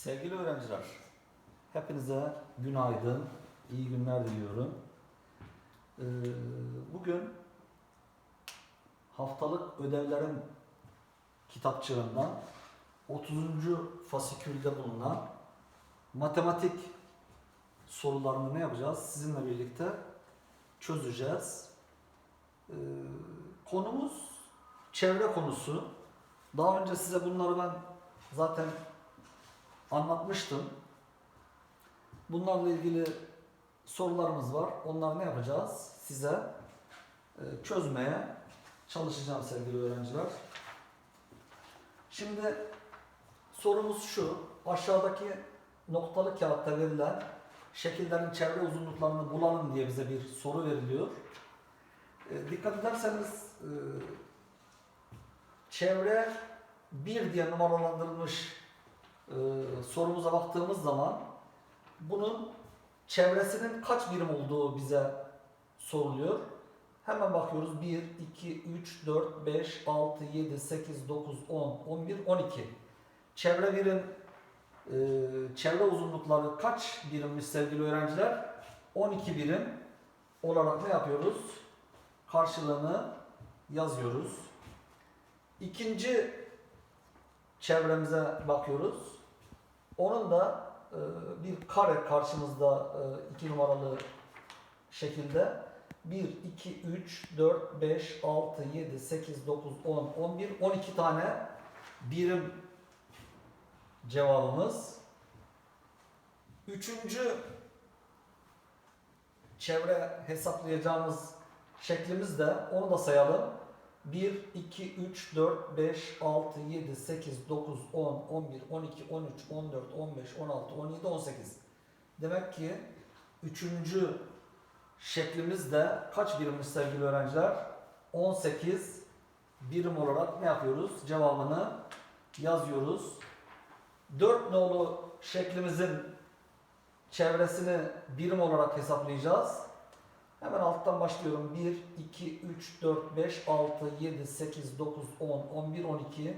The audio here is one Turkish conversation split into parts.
Sevgili öğrenciler, hepinize günaydın, iyi günler diliyorum. Ee, bugün haftalık ödevlerin kitapçığından 30. fasikülde bulunan matematik sorularını ne yapacağız? Sizinle birlikte çözeceğiz. Ee, konumuz çevre konusu. Daha önce size bunları ben zaten anlatmıştım. Bunlarla ilgili sorularımız var. Onları ne yapacağız? Size e, çözmeye çalışacağım sevgili öğrenciler. Şimdi sorumuz şu. Aşağıdaki noktalı kağıtta verilen şekillerin çevre uzunluklarını bulalım diye bize bir soru veriliyor. E, dikkat ederseniz e, çevre 1 diye numaralandırılmış e, sorumuza baktığımız zaman bunun çevresinin kaç birim olduğu bize soruluyor. Hemen bakıyoruz. 1, 2, 3, 4, 5, 6, 7, 8, 9, 10, 11, 12. Çevre birim e, çevre uzunlukları kaç birimmiş sevgili öğrenciler? 12 birim olarak ne yapıyoruz? Karşılığını yazıyoruz. İkinci çevremize bakıyoruz. Onun da e, bir kare karşımızda e, iki numaralı şekilde 1, 2, 3, 4, 5, 6, 7, 8, 9, 10, 11, 12 tane birim cevabımız. Üçüncü çevre hesaplayacağımız şeklimiz de onu da sayalım. 1, 2, 3, 4, 5, 6, 7, 8, 9, 10, 11, 12, 13, 14, 15, 16, 17, 18. Demek ki üçüncü şeklimizde kaç birimmiş sevgili öğrenciler? 18 birim olarak ne yapıyoruz? Cevabını yazıyoruz. 4 nolu şeklimizin çevresini birim olarak hesaplayacağız. Hemen alttan başlıyorum. 1, 2, 3, 4, 5, 6, 7, 8, 9, 10, 11, 12,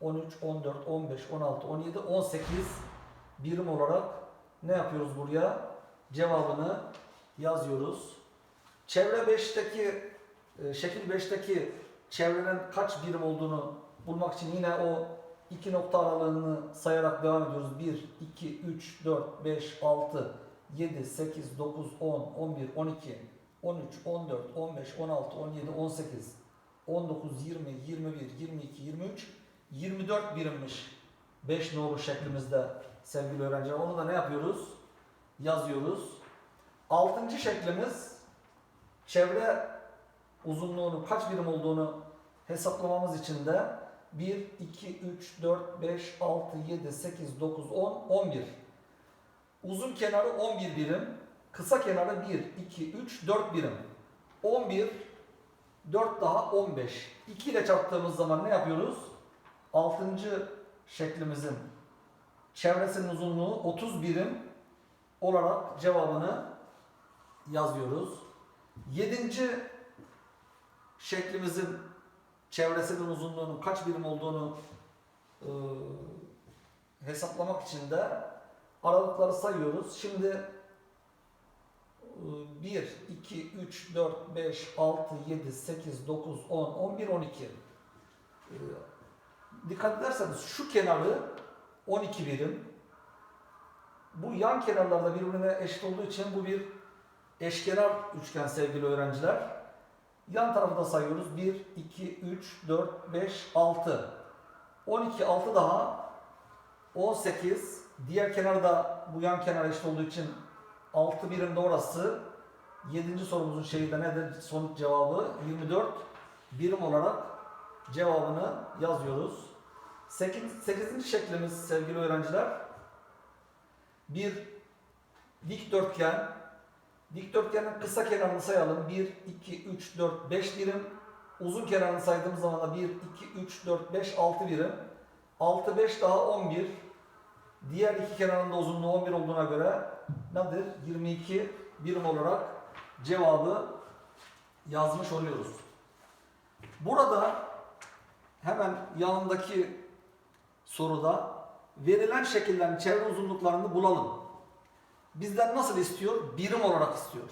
13, 14, 15, 16, 17, 18 birim olarak ne yapıyoruz buraya? Cevabını yazıyoruz. Çevre 5'teki, e, şekil 5'teki çevrenin kaç birim olduğunu bulmak için yine o iki nokta aralığını sayarak devam ediyoruz. 1, 2, 3, 4, 5, 6, 7, 8, 9, 10, 11, 12, 13, 14, 15, 16, 17, 18, 19, 20, 21, 22, 23, 24 birimmiş 5 nolu şeklimizde sevgili öğrenciler. Onu da ne yapıyoruz? Yazıyoruz. Altıncı şeklimiz çevre uzunluğunun kaç birim olduğunu hesaplamamız için de 1, 2, 3, 4, 5, 6, 7, 8, 9, 10, 11. Uzun kenarı 11 birim, kısa kenarı 1, 2, 3, 4 birim. 11, 4 daha 15. 2 ile çarptığımız zaman ne yapıyoruz? 6. şeklimizin çevresinin uzunluğu 30 birim olarak cevabını yazıyoruz. 7. şeklimizin çevresinin uzunluğunun kaç birim olduğunu e, hesaplamak için de aralıkları sayıyoruz. Şimdi 1, 2, 3, 4, 5, 6, 7, 8, 9, 10, 11, 12. E, Dikkat ederseniz şu kenarı 12 birim. Bu yan kenarlarda birbirine eşit olduğu için bu bir eşkenar üçgen sevgili öğrenciler. Yan tarafı da sayıyoruz. 1, 2, 3, 4, 5, 6. 12, 6 daha 18. Diğer kenar da bu yan kenar eşit olduğu için 6 birim de orası. 7. sorumuzun şeyi de nedir? Sonuç cevabı 24 birim olarak cevabını yazıyoruz. 8. 8. şeklimiz sevgili öğrenciler bir dikdörtgen Dikdörtgenin kısa kenarını sayalım. 1, 2, 3, 4, 5 birim. Uzun kenarını saydığımız zaman da 1, 2, 3, 4, 5, 6 birim. 6, 5 daha 11. Diğer iki kenarın da uzunluğu 11 olduğuna göre nedir? 22 birim olarak cevabı yazmış oluyoruz. Burada hemen yanındaki soruda verilen şekillerin çevre uzunluklarını bulalım. Bizden nasıl istiyor? Birim olarak istiyor.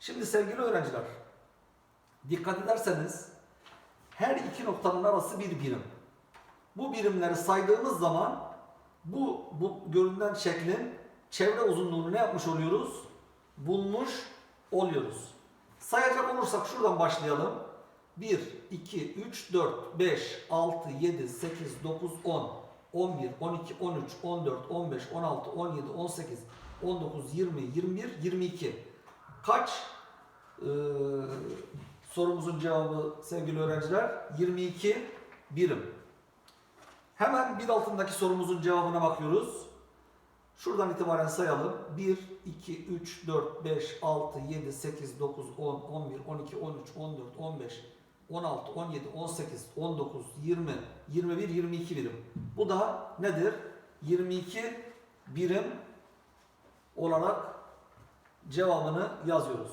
Şimdi sevgili öğrenciler, dikkat ederseniz her iki noktanın arası bir birim. Bu birimleri saydığımız zaman bu, bu görünen şeklin çevre uzunluğunu ne yapmış oluyoruz? Bulmuş oluyoruz. Sayacak olursak şuradan başlayalım. 1, 2, 3, 4, 5, 6, 7, 8, 9, 10, 11, 12, 13, 14, 15, 16, 17, 18, 19, 20, 21, 22. Kaç? Ee, sorumuzun cevabı sevgili öğrenciler 22 birim. Hemen bir altındaki sorumuzun cevabına bakıyoruz. Şuradan itibaren sayalım. 1, 2, 3, 4, 5, 6, 7, 8, 9, 10, 11, 12, 13, 14, 15, 16, 17, 18, 19, 20, 21, 22 birim. Bu da nedir? 22 birim olarak cevabını yazıyoruz.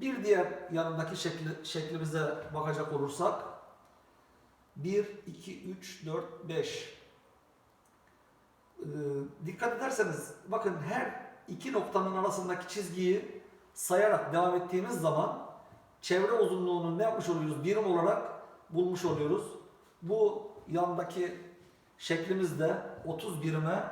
Bir diğer yanındaki şekli, şeklimize bakacak olursak 1, 2, 3, 4, 5 Ee, dikkat ederseniz bakın her iki noktanın arasındaki çizgiyi sayarak devam ettiğimiz zaman çevre uzunluğunu ne yapmış oluyoruz? Birim olarak bulmuş oluyoruz. Bu yandaki şeklimiz de 30 birime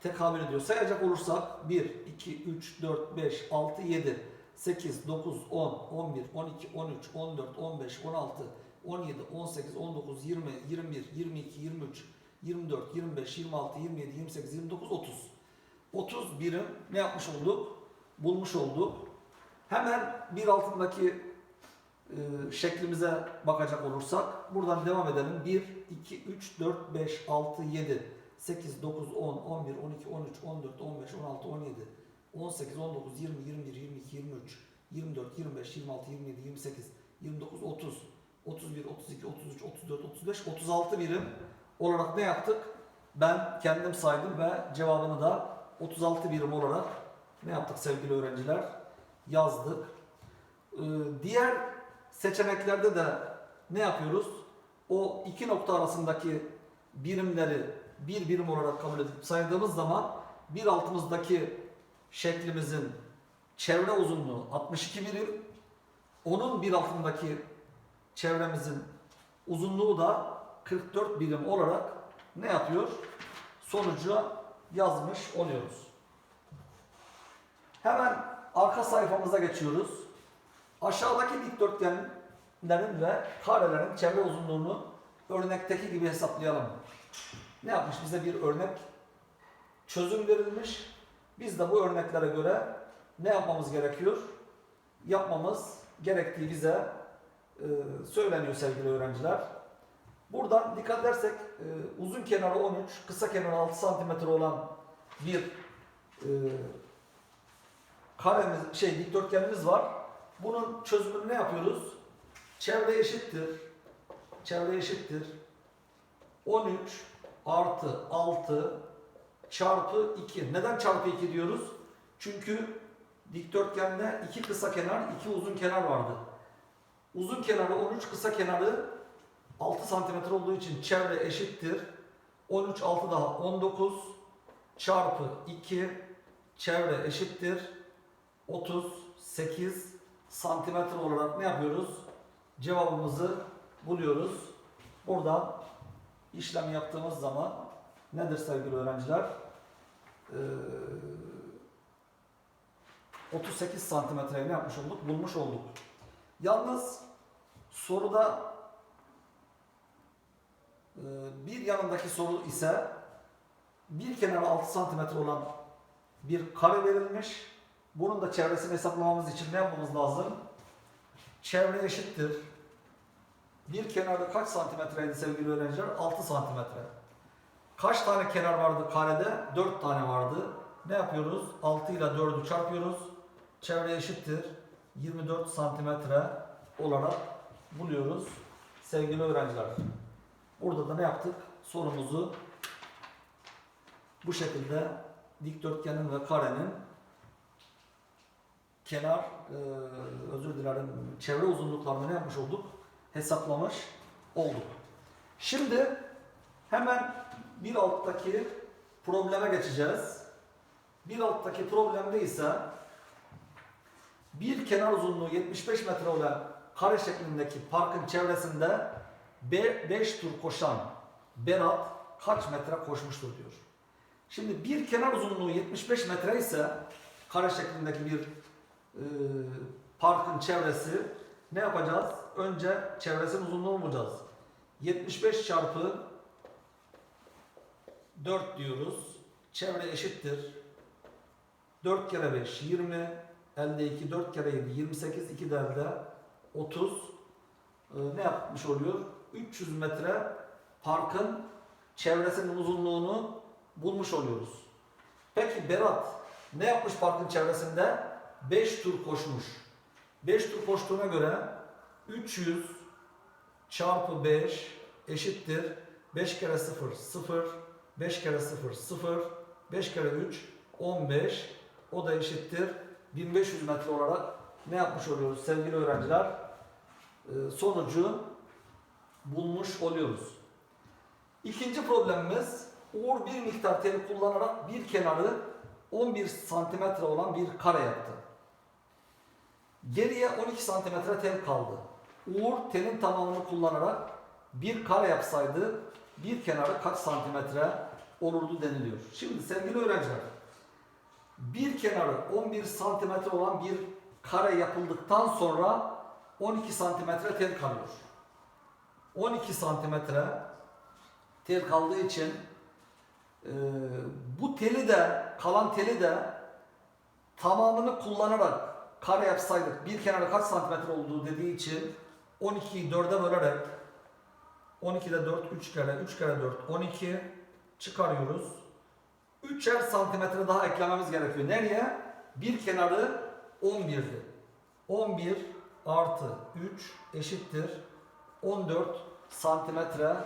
tekabül ediyor. Sayacak olursak 1, 2, 3, 4, 5, 6, 7, 8, 9, 10, 11, 12, 13, 14, 15, 16, 17, 18, 19, 20, 21, 22, 23, 24, 25, 26, 27, 28, 29, 30. 30 birim ne yapmış olduk? Bulmuş olduk. Hemen bir altındaki e, şeklimize bakacak olursak buradan devam edelim. 1, 2, 3, 4, 5, 6, 7, 8, 9, 10, 11, 12, 13, 14, 15, 16, 17, 18, 19, 20, 21, 22, 23, 24, 25, 26, 27, 28, 29, 30, 31, 32, 33, 34, 35, 36 birim olarak ne yaptık? Ben kendim saydım ve cevabını da 36 birim olarak ne yaptık sevgili öğrenciler? Yazdık. Ee, diğer seçeneklerde de ne yapıyoruz? O iki nokta arasındaki birimleri bir birim olarak kabul edip saydığımız zaman bir altımızdaki şeklimizin çevre uzunluğu 62 birim. Onun bir altındaki çevremizin uzunluğu da 44 birim olarak ne yapıyor? Sonucu yazmış oluyoruz. Hemen arka sayfamıza geçiyoruz. Aşağıdaki dikdörtgenlerin ve karelerin çevre uzunluğunu örnekteki gibi hesaplayalım. Ne yapmış? Bize bir örnek çözüm verilmiş. Biz de bu örneklere göre ne yapmamız gerekiyor? Yapmamız gerektiği bize e, söyleniyor sevgili öğrenciler. Buradan dikkat edersek e, uzun kenarı 13, kısa kenarı 6 santimetre olan bir e, karemiz, şey dikdörtgenimiz var. Bunun çözümünü ne yapıyoruz? Çevre eşittir. Çevre eşittir. 13 artı 6 çarpı 2. Neden çarpı 2 diyoruz? Çünkü dikdörtgende iki kısa kenar, iki uzun kenar vardı. Uzun kenarı 13, kısa kenarı 6 santimetre olduğu için çevre eşittir. 13 6 daha 19 çarpı 2 çevre eşittir. 38 santimetre olarak ne yapıyoruz? Cevabımızı buluyoruz. Buradan işlem yaptığımız zaman nedir sevgili öğrenciler? Ee, 38 santimetreyi ne yapmış olduk? Bulmuş olduk. Yalnız soruda bir yanındaki soru ise bir kenarı 6 santimetre olan bir kare verilmiş. Bunun da çevresini hesaplamamız için ne yapmamız lazım? Çevre eşittir. Bir kenarda kaç santimetreydi sevgili öğrenciler? 6 santimetre. Kaç tane kenar vardı karede? 4 tane vardı. Ne yapıyoruz? 6 ile 4'ü çarpıyoruz. Çevre eşittir. 24 santimetre olarak buluyoruz sevgili öğrenciler. Burada da ne yaptık? Sorumuzu bu şekilde dikdörtgenin ve karenin kenar, e, özür dilerim, çevre uzunluklarını ne yapmış olduk? Hesaplamış olduk. Şimdi hemen bir alttaki probleme geçeceğiz. Bir alttaki problemde ise bir kenar uzunluğu 75 metre olan kare şeklindeki parkın çevresinde 5 tur koşan Berat kaç metre koşmuştur diyor. Şimdi bir kenar uzunluğu 75 metre ise kare şeklindeki bir e, parkın çevresi ne yapacağız? Önce çevresinin uzunluğunu bulacağız. 75 çarpı 4 diyoruz. Çevre eşittir. 4 kere 5 20. Elde 2 4 kere 7 28 2 de elde 30. Ee, ne yapmış oluyor? 300 metre parkın çevresinin uzunluğunu bulmuş oluyoruz. Peki Berat ne yapmış parkın çevresinde? 5 tur koşmuş. 5 tur koştuğuna göre 300 çarpı 5 eşittir 5 kere 0 0 5 kere 0 0 5 kere 3 15 o da eşittir 1500 metre olarak ne yapmış oluyoruz sevgili öğrenciler? Ee, sonucu bulmuş oluyoruz. İkinci problemimiz Uğur bir miktar tel kullanarak bir kenarı 11 santimetre olan bir kare yaptı. Geriye 12 santimetre tel kaldı. Uğur telin tamamını kullanarak bir kare yapsaydı bir kenarı kaç santimetre olurdu deniliyor. Şimdi sevgili öğrenciler bir kenarı 11 santimetre olan bir kare yapıldıktan sonra 12 santimetre tel kalıyor. 12 santimetre tel kaldığı için e, bu teli de kalan teli de tamamını kullanarak kare yapsaydık bir kenarı kaç santimetre olduğu dediği için 12'yi 4'e bölerek 12'de 4 3 kere 3 kere 4 12 çıkarıyoruz. 3'er santimetre daha eklememiz gerekiyor. Nereye? Bir kenarı 11'di. 11 artı 3 eşittir 14 santimetre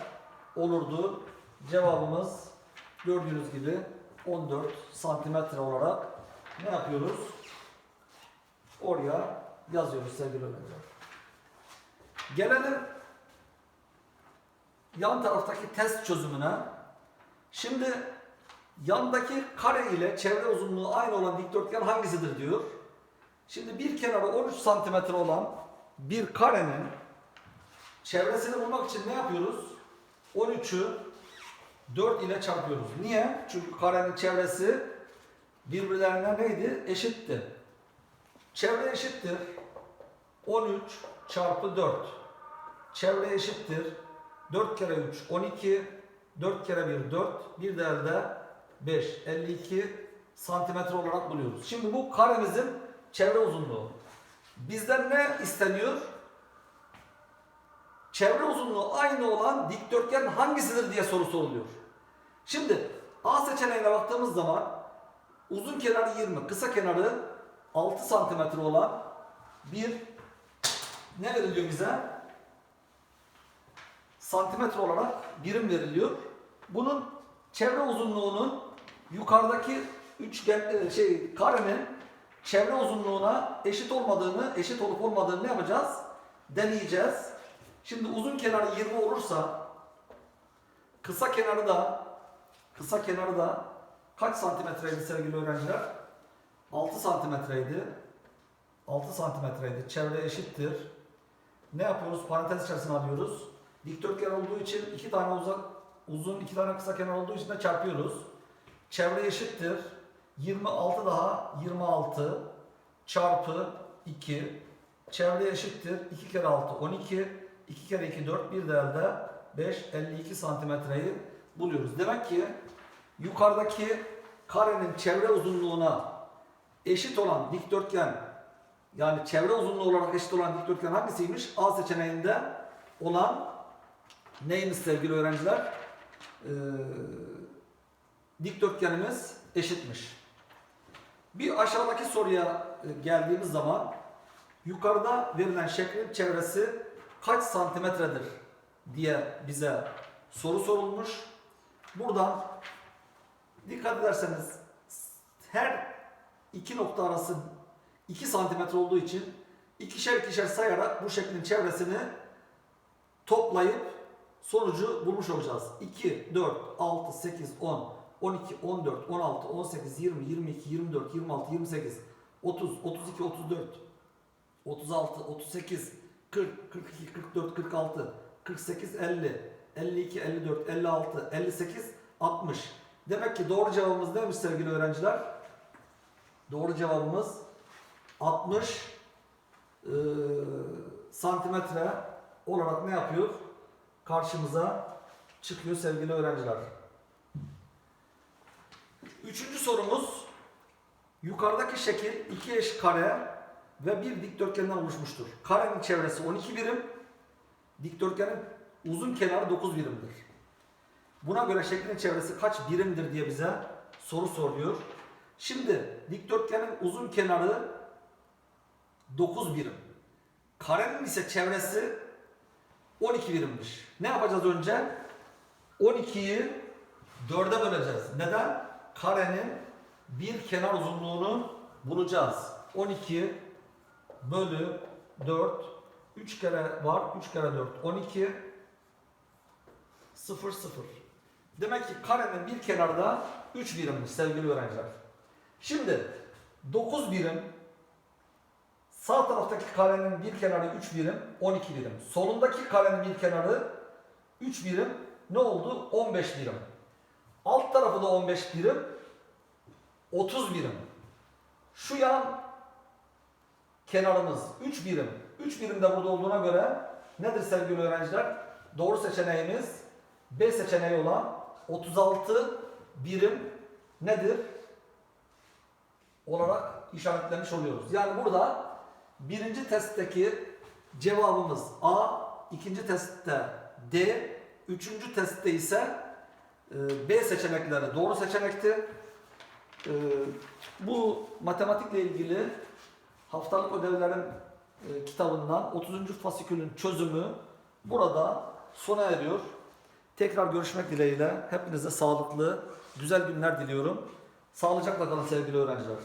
olurdu. Cevabımız gördüğünüz gibi 14 santimetre olarak ne yapıyoruz? Oraya yazıyoruz sevgili öğrenciler. Gelelim yan taraftaki test çözümüne. Şimdi yandaki kare ile çevre uzunluğu aynı olan dikdörtgen hangisidir diyor. Şimdi bir kenarı 13 santimetre olan bir karenin çevresini bulmak için ne yapıyoruz? 13'ü 4 ile çarpıyoruz. Niye? Çünkü karenin çevresi birbirlerine neydi? Eşitti. Çevre eşittir. 13 çarpı 4. Çevre eşittir. 4 kere 3 12. 4 kere 1 4. Bir de elde 5. 52 santimetre olarak buluyoruz. Şimdi bu karemizin çevre uzunluğu. Bizden ne isteniyor? Çevre uzunluğu aynı olan dikdörtgen hangisidir diye soru soruluyor. Şimdi A seçeneğine baktığımız zaman uzun kenarı 20, kısa kenarı 6 santimetre olan bir ne veriliyor bize? Santimetre olarak birim veriliyor. Bunun çevre uzunluğunun yukarıdaki üçgen e, şey karenin çevre uzunluğuna eşit olmadığını, eşit olup olmadığını ne yapacağız? Deneyeceğiz. Şimdi uzun kenarı 20 olursa kısa kenarı da kısa kenarı da kaç santimetreydi sevgili öğrenciler? 6 santimetreydi. 6 santimetreydi. Çevre eşittir. Ne yapıyoruz? Parantez içerisine alıyoruz. Dikdörtgen olduğu için iki tane uzak uzun, iki tane kısa kenar olduğu için de çarpıyoruz. Çevre eşittir. 26 daha 26 çarpı 2 çevre eşittir. 2 kere 6 12 2 kere 2 4 bir de elde 5 52 santimetreyi buluyoruz. Demek ki yukarıdaki karenin çevre uzunluğuna eşit olan dikdörtgen yani çevre uzunluğu olarak eşit olan dikdörtgen hangisiymiş? A seçeneğinde olan neymiş sevgili öğrenciler? Ee, dikdörtgenimiz eşitmiş. Bir aşağıdaki soruya e, geldiğimiz zaman yukarıda verilen şeklin çevresi kaç santimetredir diye bize soru sorulmuş. Buradan dikkat ederseniz her iki nokta arası 2 santimetre olduğu için ikişer ikişer sayarak bu şeklin çevresini toplayıp sonucu bulmuş olacağız. 2, 4, 6, 8, 10, 12, 14, 16, 18, 20, 22, 24, 26, 28, 30, 32, 34, 36, 38, 40, 42, 44, 46, 48, 50, 52, 54, 56, 58, 60. Demek ki doğru cevabımız neymiş sevgili öğrenciler? Doğru cevabımız 60 eee, santimetre olarak ne yapıyor? Karşımıza çıkıyor sevgili öğrenciler. Üçüncü sorumuz yukarıdaki şekil iki eş kare ve bir dikdörtgenden oluşmuştur. Karenin çevresi 12 birim, dikdörtgenin uzun kenarı 9 birimdir. Buna göre şeklin çevresi kaç birimdir diye bize soru soruyor. Şimdi dikdörtgenin uzun kenarı 9 birim. Karenin ise çevresi 12 birimmiş. Ne yapacağız önce? 12'yi 4'e böleceğiz. Neden? Karenin bir kenar uzunluğunu bulacağız. 12 bölü 4 3 kere var. 3 kere 4 12 0 0. Demek ki karenin bir kenarda 3 birimmiş sevgili öğrenciler. Şimdi 9 birim sağ taraftaki karenin bir kenarı 3 birim 12 birim. Solundaki karenin bir kenarı 3 birim ne oldu? 15 birim. Alt tarafı da 15 birim 30 birim. Şu yan kenarımız 3 birim. 3 birim de burada olduğuna göre nedir sevgili öğrenciler? Doğru seçeneğimiz B seçeneği olan 36 birim nedir? Olarak işaretlemiş oluyoruz. Yani burada birinci testteki cevabımız A, ikinci testte D, üçüncü testte ise e, B seçenekleri doğru seçenekti. E, Bu matematikle ilgili haftalık ödevlerin e, kitabından 30. fasikülün çözümü burada sona eriyor. Tekrar görüşmek dileğiyle hepinize sağlıklı, güzel günler diliyorum. Sağlıcakla kalın sevgili öğrenciler.